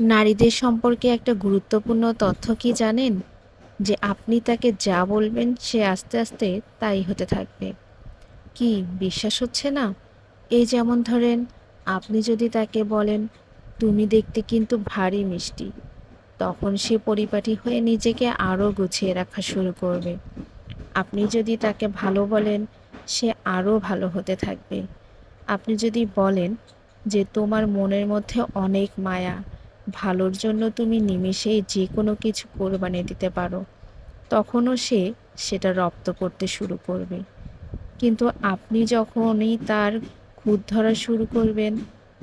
নারীদের সম্পর্কে একটা গুরুত্বপূর্ণ তথ্য কি জানেন? যে আপনি তাকে যা বলবেন সে আস্তে আস্তে তাই হতে থাকবে। কি বিশ্বাস হচ্ছে না? এই যেমন ধরেন, আপনি যদি তাকে বলেন, তুমি দেখতে কিন্তু ভারী মিষ্টি। তখন সে পরিপাটি হয়ে নিজেকে আরও গুছিয়ে রাখা শুরু করবে। আপনি যদি তাকে ভালো বলেন, সে আরও ভালো হতে থাকবে। আপনি যদি বলেন যে, তোমার মনের মধ্যে অনেক মায়া ভালোর জন্য তুমি নিমেষেই যে কোনো কিছু কোরবানি দিতে পারো। তখনও সে সেটা রপ্ত করতে শুরু করবে। কিন্তু আপনি যখনই তার খুঁত ধরা শুরু করবেন,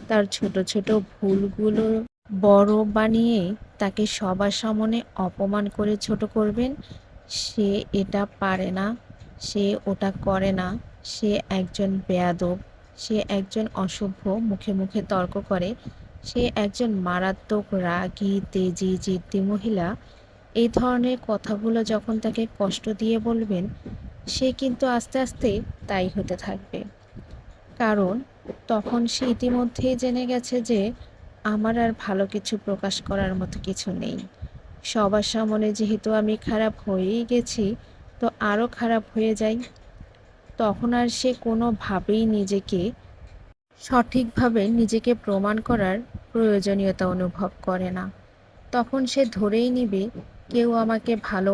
তার ছোট ছোট ভুলগুলো বড় বানিয়ে তাকে সবার সামনে অপমান করে ছোট করবেন, সে এটা পারে না, সে ওটা করে না, সে একজন বেয়াদব, সে একজন অসভ্য, মুখে মুখে তর্ক করে সে একজন মারাত্মক রাগী, তেজি, জিদ্দি মহিলা। এই ধরনের কথাগুলো যখন তাকে কষ্ট দিয়ে বলবেন, সে কিন্তু আস্তে আস্তে তাই হতে থাকবে। কারণ তখন সে ইতিমধ্যেই জেনে গেছে যে আমার আর ভালো কিছু প্রকাশ করার মতো কিছু নেই। সবার সামনে যেহেতু আমি খারাপ হয়েই গেছি, তো আরও খারাপ হয়ে যাই। তখন আর সে কোনোভাবেই নিজেকে সঠিকভাবে নিজেকে প্রমাণ করার প্রয়োজনীয়তা অনুভব করে না। তখন সে ধরেই নিবে, কেউ আমাকে ভালো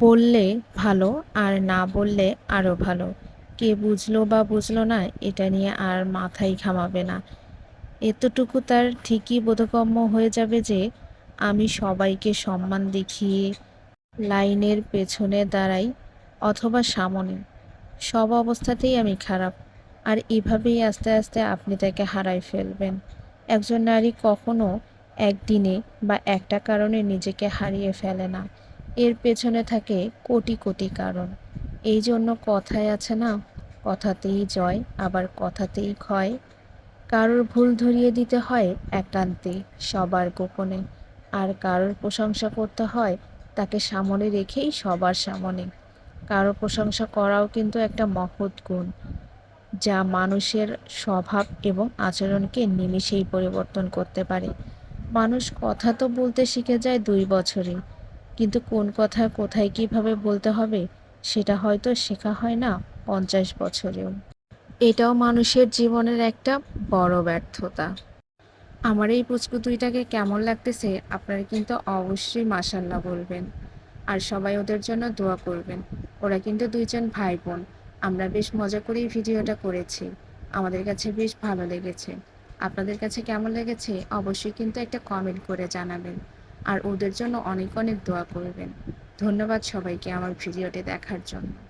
বললে ভালো আর না বললে আরও ভালো। কে বুঝলো বা বুঝলো না, এটা নিয়ে আর মাথায় ঘামাবে না। এতটুকু তার ঠিকই বোধগম্য হয়ে যাবে যে, আমি সবাইকে সম্মান দেখিয়ে লাইনের পেছনে দাঁড়াই অথবা সামনে। সব অবস্থাতেই আমি খারাপ, আর এভাবেই আস্তে আস্তে আপনি তাকে হারাই ফেলবেন। একজন নারী কখনো একদিনে বা একটা কারণে নিজেকে হারিয়ে ফেলে না। এর পেছনে থাকে কোটি কোটি কারণ। এই জন্য কথায় আছে না, কথাতেই জয়, আবার কথাতেই ক্ষয়। কারোর ভুল ধরিয়ে দিতে হয় একান্তে, সবার গোপনে। আর কারোর প্রশংসা করতে হয় তাকে সামনে রেখেই সবার সামনে। কারও প্রশংসা করাও কিন্তু একটা মহৎ গুণ। যা মানুষের স্বভাব এবং আচরণকে নিমিষেই পরিবর্তন করতে পারে। মানুষ কথা তো বলতে শিখে যায় দুই বছরে, কিন্তু কোন কথা কোথায় কীভাবে বলতে হবে সেটা হয়তো শেখা হয় না পঞ্চাশ বছরেও। এটাও মানুষের জীবনের একটা বড় ব্যর্থতা। আমার এই পুচকু দুইটাকে কেমন লাগতেছে আপনারা কিন্তু অবশ্যই মাসাল্লাহ বলবেন। আর সবাই ওদের জন্য দোয়া করবেন। ওরা কিন্তু দুইজন ভাই বোন। আমরা বেশ মজা করেই ভিডিওটা করেছি। আমাদের কাছে বেশ ভালো লেগেছে। আপনাদের কাছে কেমন লেগেছে অবশ্যই কিন্তু একটা কমেন্ট করে জানাবেন। আর ওদের জন্য অনেক অনেক দোয়া করবেন। ধন্যবাদ সবাইকে আমার ভিডিওটি দেখার জন্য।